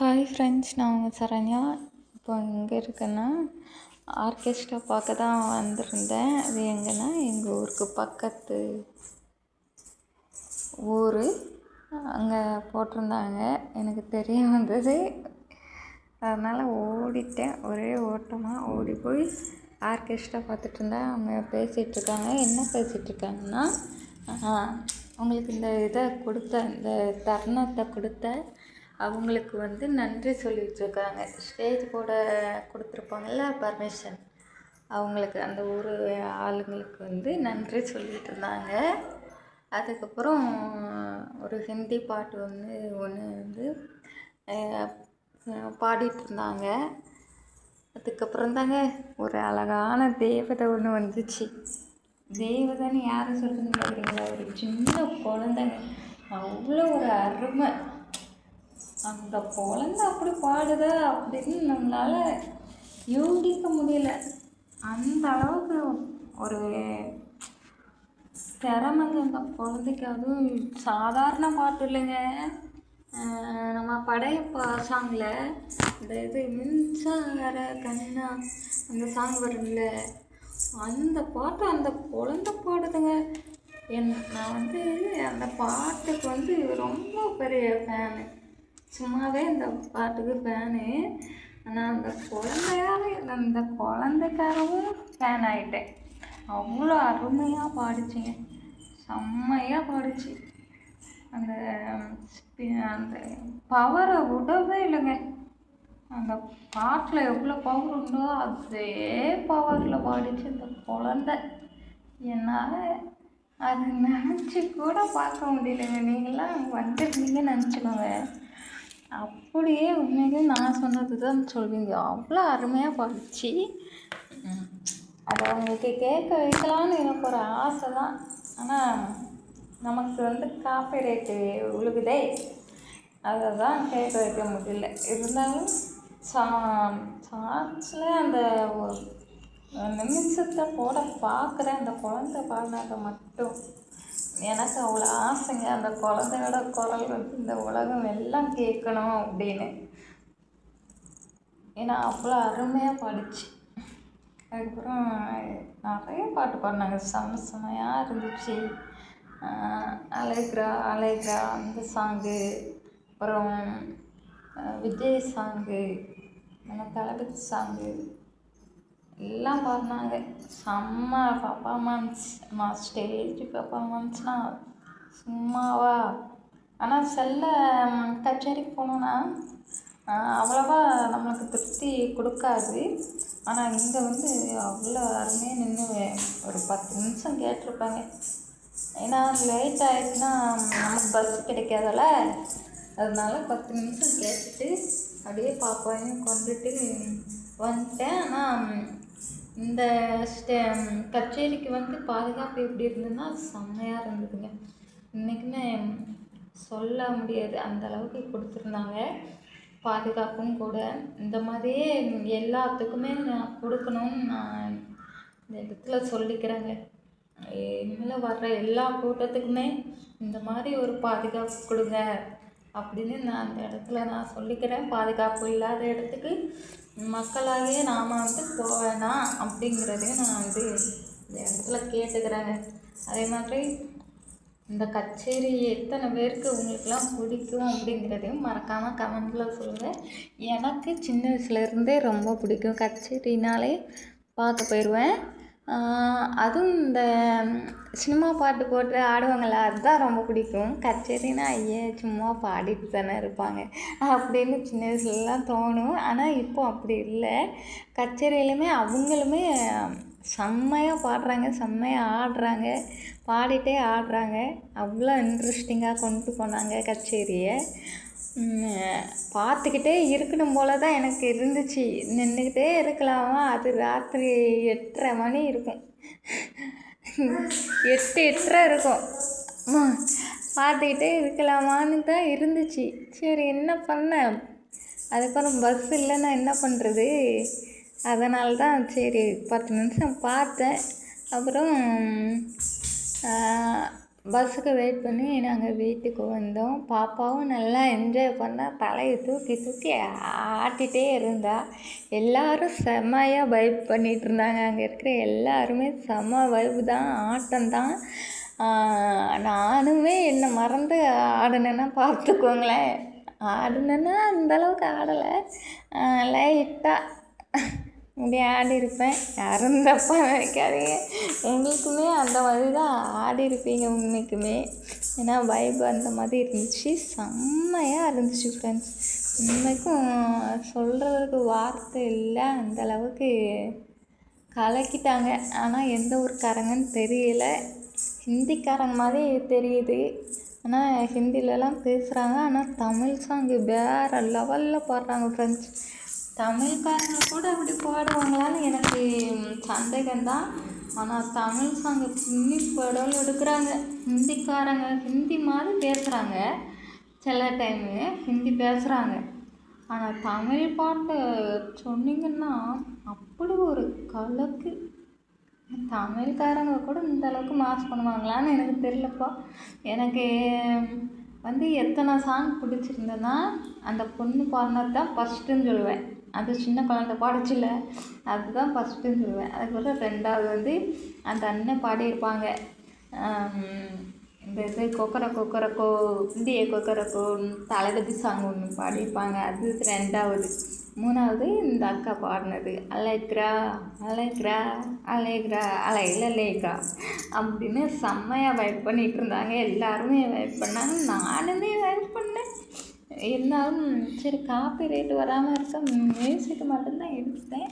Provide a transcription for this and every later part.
Hi friends நான் உங்கள் சரண்யா. இப்போ எங்கே இருக்கேன்னா ஆர்கெஸ்ட்ரா பார்க்க தான் வந்திருந்தேன். அது எங்கன்னா எங்கள் ஊருக்கு பக்கத்து ஊர். அங்கே போட்டிருந்தாங்க. எனக்கு தெரிய வந்தது. அதனால் ஓடிட்டேன். ஒரே ஓட்டமாக ஓடி போய் ஆர்கெஸ்ட்ரா பார்த்துட்டு இருந்தேன் அவங்க பேசிகிட்டு இருக்காங்க என்ன பேசிகிட்டு இருக்காங்கன்னா அவங்களுக்கு இந்த இதை கொடுத்த இந்த தருணத்தை கொடுத்த அவங்களுக்கு வந்து நன்றி சொல்லிகிட்டு இருக்காங்க ஸ்டேஜ் போட கொடுத்துருப்பாங்கல்ல பர்மிஷன் அவங்களுக்கு அந்த ஊர் ஆளுங்களுக்கு வந்து நன்றி சொல்லிகிட்டு இருந்தாங்க. அதுக்கப்புறம் ஒரு ஹிந்தி பாட்டு வந்து ஒன்று வந்து பாடிட்டு இருந்தாங்க. அதுக்கப்புறம் தாங்க ஒரு அழகான தேவதை ஒன்று வந்துச்சு. தேவதைன்னு யாரை சொல்கிறதுன்னு கேட்குறீங்களா ஒரு சின்ன குழந்தைங்க. அவ்வளோ ஒரு அருமை. அந்த குழந்த அப்படி பாடுதா அப்படின்னு நம்மளால் யூகிக்க முடியல. அந்த அளவுக்கு ஒரு திறமைங்க அந்த குழந்தைக்கு. அதுவும் சாதாரண பாட்டு இல்லைங்க. நம்ம படையப்பா சாங்கில் இந்த இது மின்சார கண்ணா அந்த சாங் வரும்ல. அந்த பாட்டு அந்த குழந்த பாடுதுங்க. என் நான் வந்து அந்த பாட்டுக்கு வந்து ரொம்ப பெரிய ஃபேனு சும்மாவே இந்த பாட்டுக்கு ஃபேனு ஆனால் அந்த குழந்தையால அந்த குழந்தைக்காரவும் ஃபேன் ஆகிட்டேன் அவ்வளோ அருமையாக பாடிச்சிங்க. செம்மையாக பாடிச்சு. அந்த அந்த பவரை விடவே இல்லைங்க. அந்த பாட்டில் எவ்வளோ பவர் உண்டோ அதே பவரில் பாடிச்சு அந்த குழந்த. என்னால் அது நினச்சி கூட பார்க்க முடியலைங்க. நீங்களாம் வந்துருந்தீங்கன்னு நினச்சிக்கோங்க. அப்படியே உண்மையிலே நான் சொன்னது தான் சொல்வீங்க. அவ்வளோ அருமையாக பாடிச்சு அதை அவங்களுக்கு கேட்க வைக்கலான்னு எனக்கு ஒரு ஆசை தான் ஆனால் நமக்கு வந்து காப்பி ரேட்டு உழுகுதே. அதை தான் கேட்க வைக்க முடியல. இருந்தாலும் சா சாங்ஸில் அந்த நிமிஷத்தை போட பார்க்குறேன். அந்த குழந்த பாடினதை மட்டும். எனக்கு அவ்வளோ ஆசைங்க. அந்த குழந்தையோட குரல் வந்து இந்த உலகம் எல்லாம் கேட்கணும் அப்படின்னு. ஏன்னா அவ்வளோ அருமையாக பாடிச்சு. அதுக்கப்புறம் நிறைய பாட்டு பாடினாங்க. செம்ம செம்மையாக இருந்துச்சு. அலைக்ரா அலைக்ரா அந்த சாங்கு. அப்புறம் விஜய் சாங்கு. நம்ம தளபதி சாங்கு. எல்லாம் பாடினாங்க. செம்ம பர்ஃபாமன்ஸ் நான் ஸ்டேஜ் பர்ஃபாமன்ஸ்னால் சும்மாவா? ஆனால் செல்ல கச்சேரிக்கு போனோன்னா அவ்வளோவா நம்மளுக்கு திருப்தி கொடுக்காது. ஆனால் இங்கே வந்து அவ்வளோ அருமையாக நின்று ஒரு பத்து நிமிஷம் கேட்டிருப்பாங்க. ஏன்னா லேட் ஆகிடுச்சுன்னா நமக்கு பஸ் கிடைக்காதல்ல? அதனால பத்து நிமிஷம் கேட்டுட்டு அப்படியே பாப்பாவையும் கொண்டுட்டு வந்துட்டேன். ஆனால் இந்த ஸ்டே கச்சேரிக்கு வந்து பாதுகாப்பு எப்படி இருந்ததுன்னா செம்மையாக இருந்ததுங்க. இன்றைக்குமே சொல்ல முடியாது. அந்த அளவுக்கு கொடுத்துருந்தாங்க. பாதுகாப்பும் கூட. இந்த மாதிரியே எல்லாத்துக்குமே நான் கொடுக்கணும்னு நான் இந்த இடத்துல சொல்லிக்கிறேங்க. இனிமேல் வர்ற எல்லா கூட்டத்துக்குமே இந்த மாதிரி ஒரு பாதுகாப்பு கொடுங்க அப்படின்னு நான் அந்த இடத்துல நான் சொல்லிக்கிறேன். பாதுகாப்பு இல்லாத இடத்துக்கு மக்களாகவே நாம் வந்து போவேணா அப்படிங்கிறதையும் நான் வந்து இந்த இடத்துல கேட்டுக்கிறேங்க. அதே மாதிரி இந்த கச்சேரி எத்தனை பேருக்கு உங்களுக்கெல்லாம் பிடிக்கும் அப்படிங்கிறதையும் மறக்காமல் கமெண்டில் சொல்லுங்கள் எனக்கு சின்ன வயசுலேருந்தே ரொம்ப பிடிக்கும். கச்சேரினாலே பார்க்க போயிடுவேன் அதுவும் இந்த சினிமா பாட்டு போட்டு ஆடுவாங்கள்ல அதுதான் ரொம்ப பிடிக்கும். கச்சேரினா ஐயே சும்மா பாடிட்டு தானே இருப்பாங்க. அப்படின்னு சின்ன வயசுலலாம் தோணும். ஆனால் இப்போ அப்படி இல்லை. கச்சேரியிலுமே அவங்களுமே செம்மையாக பாடுறாங்க செம்மையாக ஆடுறாங்க. பாடிட்டே ஆடுறாங்க. அவ்வளோ இன்ட்ரெஸ்டிங்காக கொண்டு போனாங்க கச்சேரியை. பார்த்துக்கிட்டே இருக்கணும் போல தான் எனக்கு இருந்துச்சு. நின்றுக்கிட்டே இருக்கலாமா? அது ராத்திரி எட்டரை மணி இருக்கும். எட்டு எட்டரை இருக்கும். பார்த்துக்கிட்டே இருக்கலாமான்னு தான் இருந்துச்சு. சரி என்ன பண்ண? அதுக்கப்புறம் பஸ் இல்லைன்னா என்ன பண்ணுறது அதனால தான் சரி பத்து நிமிஷம் பார்த்தேன். அப்புறம் பஸ்ஸுக்கு வெயிட் பண்ணி நாங்கள் வீட்டுக்கு வந்தோம். பாப்பாவும் நல்லா என்ஜாய் பண்ணால் தலையை தூக்கி தூக்கி ஆட்டிகிட்டே இருந்தா. எல்லோரும் செம்மையாக வைப் பண்ணிகிட்டு இருந்தாங்க. அங்கே இருக்கிற எல்லாருமே செம்ம வைப்பு தான் ஆட்டம் தான். நானுமே என்னை மறந்து ஆடினேன்னா பார்த்துக்கோங்களேன். ஆடினேன்னா அந்தளவுக்கு ஆடலை. லைட்டாக இப்படி ஆடியிருப்பேன் யாரும் தப்பாக நினைக்காதீங்க. உங்களுக்குமே அந்த மாதிரி தான் ஆடியிருப்பீங்க உண்மைக்குமே. ஏன்னா வைப் அந்த மாதிரி இருந்துச்சு. செம்மையாக இருந்துச்சு ஃப்ரெண்ட்ஸ் உண்மைக்கும் சொல்கிறதுக்கு வார்த்தை இல்லை. அந்தளவுக்கு கலக்கிட்டாங்க. ஆனால் எந்த ஊருக்காரங்கன்னு தெரியல. ஹிந்திக்காரங்க மாதிரி தெரியுது. ஆனால் ஹிந்திலலாம் பேசுகிறாங்க ஆனால் தமிழ் சாங்கு வேறு லெவலில் பாடுறாங்க ஃப்ரெண்ட்ஸ் தமிழ்காரங்க கூட அப்படி பாடுவாங்களான்னு எனக்கு சந்தேகம்தான். ஆனால் தமிழ் சாங்கை பின்னி படம் எடுக்கிறாங்க. ஹிந்திக்காரங்க ஹிந்தி மாதிரி பேசுகிறாங்க சில டைமு ஹிந்தி பேசுகிறாங்க ஆனால் தமிழ் பாட்டு சொன்னீங்கன்னா அப்படி ஒரு கலக்கு. தமிழ்காரங்க கூட இந்த அளவுக்கு மாஸ் பண்ணுவாங்களான்னு எனக்கு தெரியலப்பா. எனக்கு வந்து எத்தனை சாங் பிடிச்சிருந்ததுன்னா அந்த பொண்ணு பாடினது தான் ஃபஸ்ட்டுன்னு சொல்லுவேன். அது சின்ன குழந்த பாடச்சில்ல அதுதான் ஃபஸ்ட்டு சொல்லுவேன். அதுக்கப்புறம் ரெண்டாவது வந்து அந்த அண்ணன் பாடியிருப்பாங்க. இந்த இது கொக்கர கொக்கரக்கோ இந்திய கொக்கரக்கோன்னு தளபதி சாங் ஒன்று பாடியிருப்பாங்க. அது ரெண்டாவது. மூணாவது இந்த அக்கா பாடினது. அலைக்ரா அலைக்ரா அலைக்ரா அலையில் லேக்ரா அப்படின்னு செம்மையாக வைப் பண்ணிகிட்டு இருந்தாங்க. எல்லாருமே வைப் பண்ணாங்க. நானுமே வைப் பண்ணேன். இருந்தாலும் சரி காப்பி ரைட் வராமல் இருக்க மியூசிக் மட்டும்தான் எடுத்தேன்.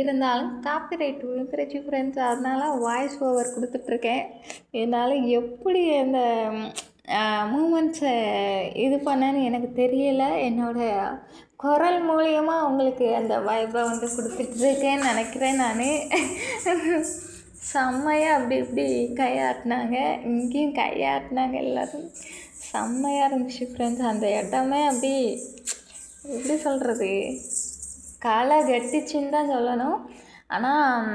இருந்தாலும் காப்பி ரைட் விழுந்துருச்சு ஃப்ரெண்ட்ஸ் அதனால வாய்ஸ் ஓவர் கொடுத்துட்ருக்கேன். என்னால் எப்படி அந்த மூமெண்ட்ஸை இது பண்ணேன்னு எனக்கு தெரியலை. என்னோடய குரல் மூலயமா உங்களுக்கு அந்த வைப்பை வந்து கொடுத்துட்ருக்கேன்னு நினைக்கிறேன் நான். செம்மையாக அப்படி இப்படி கையாட்டினாங்க. இங்கேயும் கையாட்டினாங்க எல்லோரும். செம்மையாக இருந்துச்சு ஃப்ரெண்ட்ஸ் அந்த இடமே அப்படி எப்படி சொல்கிறது களை கட்டிச்சின்னு தான் சொல்லணும். ஆனால்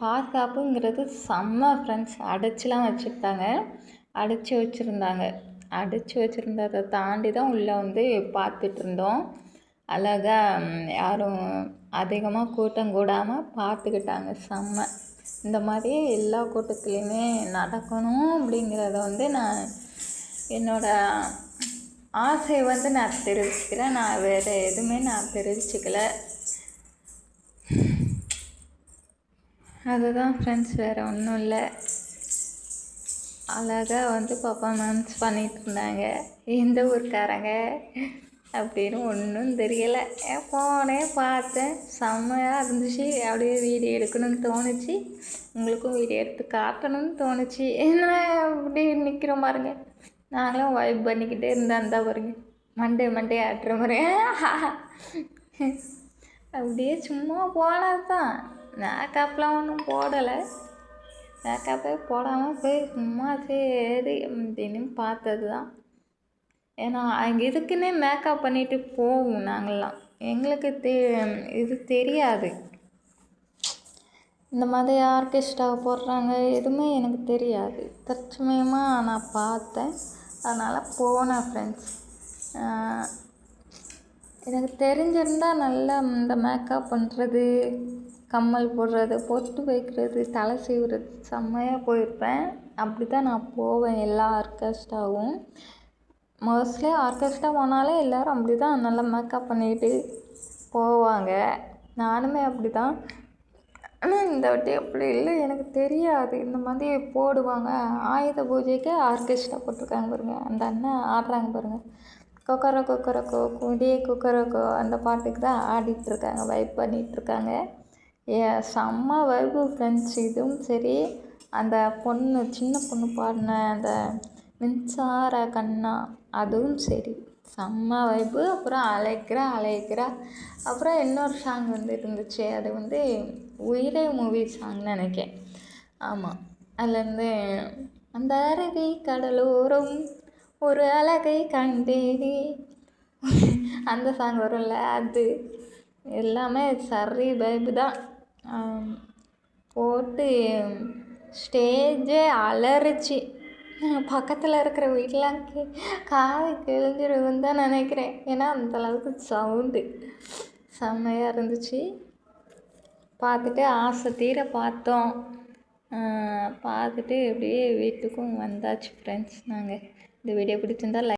பாதுகாப்புங்கிறது செம்ம ஃப்ரெண்ட்ஸ் அடைச்சிலாம் வச்சுருந்தாங்க. அடைச்சி வச்சுருந்தாங்க. அடைச்சி வச்சுருந்ததை தாண்டி தான் உள்ளே வந்து பார்த்துட்டு இருந்தோம். அழகாக யாரும் அதிகமாக கூட்டம் கூடாமல் பார்த்துக்கிட்டாங்க. செம்ம. இந்த மாதிரி எல்லா கூட்டத்துலேயுமே நடக்கணும் அப்படிங்கிறத வந்து நான் என்னோடய ஆசையை வந்து நான் தெரிவிச்சுக்கிறேன். நான் வேறு எதுவுமே நான் தெரிவிச்சுக்கல. அதுதான் ஃப்ரெண்ட்ஸ் வேறு ஒன்றும் இல்லை. அழகாக வந்து பர்ஃபார்மன்ஸ் பண்ணிகிட்டு இருந்தாங்க. எந்த ஊருக்காரங்க அப்படின்னு ஒன்றும் தெரியலை. போனே பார்த்தேன். செம்மையாக இருந்துச்சு. அப்படியே வீடியோ எடுக்கணும்னு தோணுச்சு. உங்களுக்கும் வீடியோ எடுத்து காட்டணும்னு தோணுச்சு. என்ன அப்படி நிற்கிற பாருங்கள் நாங்களும் வைப் பண்ணிக்கிட்டே இருந்தா இருந்தால் பாருங்க. மண்டே மண்டே ஆட்டுற மாதிரி. அப்படியே சும்மா போனது தான் மேக்கப்லாம் ஒன்றும் போடலை. மேக்கப்பே போடாமல் போய் சும்மா சரி அப்படின்னு பார்த்தது தான் ஏன்னா அங்கே இதுக்குன்னே மேக்கப் பண்ணிட்டு போவோம் நாங்கள்லாம் எங்களுக்கு தெ இது தெரியாது. இந்த மாதிரி ஆர்கெஸ்ட்ரா போடுறாங்க எதுவுமே எனக்கு தெரியாது. தற்சமயமாக நான் பார்த்தேன். அதனால் போனேன் ஃப்ரெண்ட்ஸ் எனக்கு தெரிஞ்சிருந்தால் நல்லா இந்த மேக்கப் பண்ணுறது கம்மல் போடுறது பொட்டு வைக்கிறது தலை செய்வது செம்மையாக போயிருப்பேன். அப்படி தான் நான் போவேன் எல்லா ஆர்கெஸ்ட்ராவும் மோஸ்ட்லி ஆர்கெஸ்ட்ரா போனாலே எல்லோரும் அப்படி தான் நல்லா மேக்கப் பண்ணிக்கிட்டு போவாங்க. நானுமே அப்படி தான் ஆனால் இந்த வாட்டி அப்படி இல்லை. எனக்கு தெரியாது. இந்த மாதிரி போடுவாங்க. ஆயுத பூஜைக்கு ஆர்கெஸ்ட்ரா போட்டிருக்காங்க பாருங்கள் அந்த அண்ணன் ஆடுறாங்க பாருங்கள் கொக்கர கொக்கரக்கோ குடியே கொக்கரக்கோ அந்த பாட்டுக்கு தான் ஆடிட்டுருக்காங்க. வைப் பண்ணிகிட்ருக்காங்க ஏ செம்ம வைபு ஃப்ரெண்ட்ஸ் இதுவும் சரி. அந்த பொண்ணு சின்ன பொண்ணு பாடின அந்த மின்சார கண்ணா அதுவும் சரி. செம்ம வைப்பு அப்புறம் அழைக்கிறா அழைக்கிறா. அப்புறம் இன்னொரு சாங் வந்து இருந்துச்சு. அது வந்து உயிரே மூவி சாங்னு நினைக்கேன் ஆமாம் அதுலேருந்து அந்த அருவி கடலோரம் ஒரு அழகை கண்டேனே. அந்த சாங் வரும்ல அது. எல்லாமே சரி வைப்பு தான். போட்டு ஸ்டேஜே அலறிச்சு. பக்கத்தில் இருக்கிற வீட்டெலாம் கே காது கிழிஞ்சிருக்குன்னு தான் நினைக்கிறேன். ஏன்னா அந்தளவுக்கு சவுண்டு செம்மையாக இருந்துச்சு. பார்த்துட்டு ஆசை தீர பார்த்தோம். பார்த்துட்டு அப்படியே வீட்டுக்கும் வந்தாச்சு ஃப்ரெண்ட்ஸ் நாங்கள் இந்த வீடியோ பிடிச்சிருந்தா லைக்